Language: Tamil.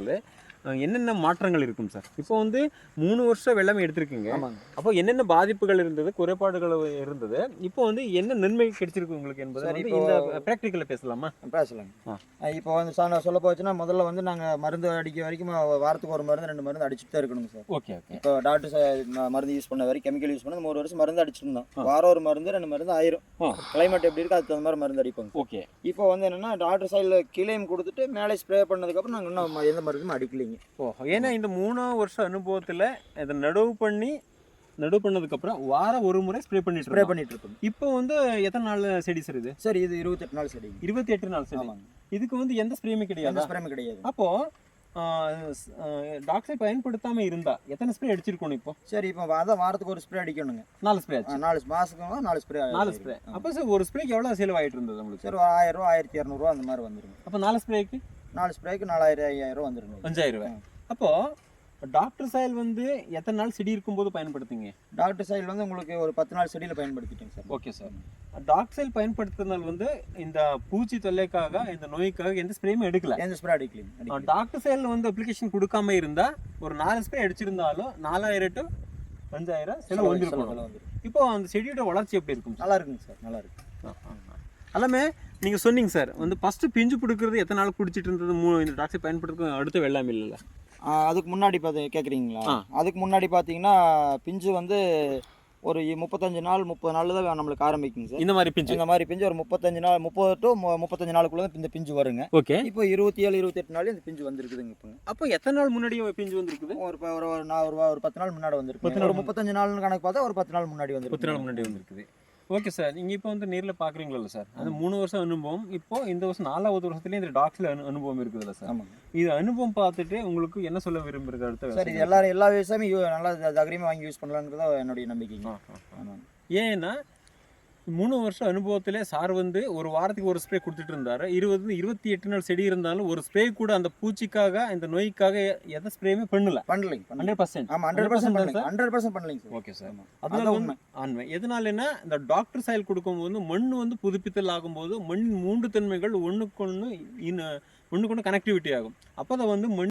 நாள் என்னென்ன மாற்றங்கள் இருக்கும் சார்? இப்போ வந்து மூணு வருஷம் வெள்ளமே எடுத்திருக்கீங்க. அப்போ என்னென்ன பாதிப்புகள் இருந்தது குறைபாடுகள் இருந்தது? இப்போ வந்து என்ன நன்மை கிடைச்சிருக்கு உங்களுக்கு என்பது வந்து இந்த ப்ராக்டிக்கலில் பேசலாமா? பேசலாங்க. இப்போ வந்து சார் சொல்ல போச்சுன்னா முதல்ல வந்து நாங்கள் மருந்து அடிக்க வரைக்கும் வாரத்துக்கு ஒரு மருந்து ரெண்டு மருந்து அடிச்சுட்டு தான் இருக்கணுங்க சார். Okay okay. இப்போ டாக்டர் மருந்து யூஸ் பண்ண வரைக்கும் கெமிக்கல் யூஸ் பண்ண ஒரு வருஷம் மருந்து அடிச்சிட்டு இருந்தோம் வாரம் ஒரு மருந்து ரெண்டு மருந்து ஆயிரும். கிளைமேட் எப்படி இருக்கு அதுக்கு தகுந்த மாதிரி மருந்து அடிப்பாங்க ஓகே. இப்போ வந்து என்னன்னா டாக்டர் சைடில் கீழேயும் கொடுத்துட்டு மேலே ஸ்ப்ரே பண்ணதுக்கப்புறம் நாங்கள் இன்னும் எந்த மருந்தும் அடிக்கலைங்க. ஓ ஏன்னா இந்த மூணு வருஷம் அனுபவத்தில் இதை நடவு பண்ணி நடவு பண்ணதுக்கப்புறம் வாரம் ஒரு முறை ஸ்ப்ரே பண்ணிட்டு ஸ்ப்ரே. பண்ணிட்டு இருக்கோம். இப்போ வந்து எத்தனை நாள் செடி சார் இது? சரி இது இருபத்தெட்டு நாள் செடிங்க இருபத்தி எட்டு நாள் செடி. இதுக்கு வந்து எந்த ஸ்ப்ரேயுமே எந்த கிடையாது. ஸ்ப்ரேமே கிடையாது அப்போ டாக்டரை பயன்படுத்தாம இருந்தா எத்தனை ஸ்ப்ரே அடிச்சிருக்கணும் இப்போ? சரி இப்போ அதான் வாரத்துக்கு ஒரு ஸ்ப்ரே அடிக்கணுங்க. நாலு ஸ்ப்ரே நாலு மாதத்துக்கு நாலு ஸ்ப்ரே நாலு ஸ்ப்ரே அப்போ சார் ஒரு ஸ்ப்ரேக்கு எவ்வளோ செலவாயிட்டு இருந்தது உங்களுக்கு? சரி ஆயிரம் ரூபா ஆயிரத்தி இரநூறுவா அந்த மாதிரி வந்துருங்க. அப்போ நாலு ஸ்ப்ரேக்கு நாலு ஸ்ப்ரேக்கு நாலாயிரம் ஐயாயிரம் வந்துருங்க. அஞ்சாயிரம் ரூபாய். அப்போ டாக்டர் சாயல் வந்து எத்தனை நாள் செடி இருக்கும்போது பயன்படுத்துங்க? டாக்டர் சைடில் வந்து உங்களுக்கு ஒரு பத்து நாள் செடியில் பயன்படுத்திட்டேங்க சார். ஓகே சார் டாக்டர் சாயல் பயன்படுத்துறதுனால வந்து இந்த பூச்சி தொல்லைக்காக இந்த நோய்க்காக எந்த ஸ்ப்ரேயுமே எடுக்கல. எந்த ஸ்ப்ரே அடிக்கல. டாக்டர் சைடில் வந்து அப்ளிகேஷன் கொடுக்காம இருந்தா ஒரு நாலு ஸ்ப்ரே அடிச்சிருந்தாலும் நாலாயிரம் டு அஞ்சாயிரம் செலவு வந்துரும். இப்போ அந்த செடியோட வளர்ச்சி எப்படி இருக்கும் நல்லா இருக்குங்க சார் நல்லா இருக்கு. எல்லாமே நீங்க சொன்னீங்க சார். வந்து ஃபர்ஸ்ட் பிஞ்சு பிடிக்கிறது எத்தனை நாள் பிடிச்சிட்டு இருந்தது? மூ இந்த டாக்டர் பயன்படுத்துறது அடுத்த வெள்ளாமை இல்லைல்ல. அதுக்கு முன்னாடி பார்த்து கேட்குறீங்களா. அதுக்கு முன்னாடி பார்த்தீங்கன்னா பிஞ்சு வந்து ஒரு முப்பத்தஞ்சு நாள் முப்பது நாள் தான் நம்மளுக்கு ஆரம்பிக்குங்க சார். இந்த மாதிரி பிஞ்சு? இந்த மாதிரி பிஞ்சு ஒரு முப்பத்தஞ்சு நாள் முப்பது டு முப்பத்தஞ்சு நாளுக்குள்ள இந்த பிஞ்சு வருங்க. ஓகே. இப்போ இருபத்தி ஏழு இருபத்தெட்டு நாள் இந்த பிஞ்சு வந்திருக்குதுங்க இப்போ அப்போ எத்தனை நாள் முன்னாடியே பிஞ்சு வந்திருக்குது? ஒரு ஒரு ஒரு நா- ஒரு பத்து நாள் முன்னாடி பத்து வந்திருக்கு நாள் ஒரு முப்பத்தஞ்சு நாள்னு கணக்கு பார்த்தா ஒரு பத்து நாள் முன்னாடி பத்து வந்துருக்கு நாள் முன்னாடி வந்திருக்குது. ஓகே சார் நீங்கள் இப்போ வந்து நேரில் பார்க்குறீங்களா சார் அது மூணு வருஷம் அனுபவம். இப்போ இந்த வருஷம் நாலாவது வருஷத்துலேயே இந்த டாக்ஸில் அனு அனுபவம் இருக்குதுல்ல சார் இது அனுபவம் பார்த்துட்டு உங்களுக்கு என்ன சொல்ல விரும்புறது அடுத்த சார் இது எல்லாரும் எல்லா விவசாயமும் நல்லா த- தைரியமா வாங்கி யூஸ் பண்ணலாங்கிறதா என்னுடைய. ஆமாங்க. ஏன்னா மூணு வருஷம் அனுபவத்தில் சார் வந்து ஒரு வாரத்துக்கு ஒரு ஸ்ப்ரே கொடுத்துட்டு இருந்தாரு. இருபது இருபத்தி எட்டு நாள் செடி இருந்தாலும் ஒரு ஸ்ப்ரே கூட அந்த பூச்சிக்காக இந்த நோய்க்காக எ- எந்த ஸ்ப்ரேயுமே பண்ணல. பண்ணலைங்க பண்ணல ஹண்ட்ரட் பர்சன்ட் ஆமா ஹண்ட்ரட் 100% பர்சன்ட் தான் ஹண்ட்ரட் பர்சன்ட் பண்ணலைங்க சார். Okay sir. அதனால அதான் வந்து ஆண்மை. எதனாலன்னா இந்த டாக்டர் சாயல் கொடுக்கும்போது மண் வந்து புதுப்பித்தல் ஆகும்போது மண்ணின் மூன்று தன்மைகள் ஒண்ணுக்கு ஒன்று ஒண்ணுக்கு ஒன்று கனெக்டிவிட்டி ஆகும். அப்போ அதை வந்து மண்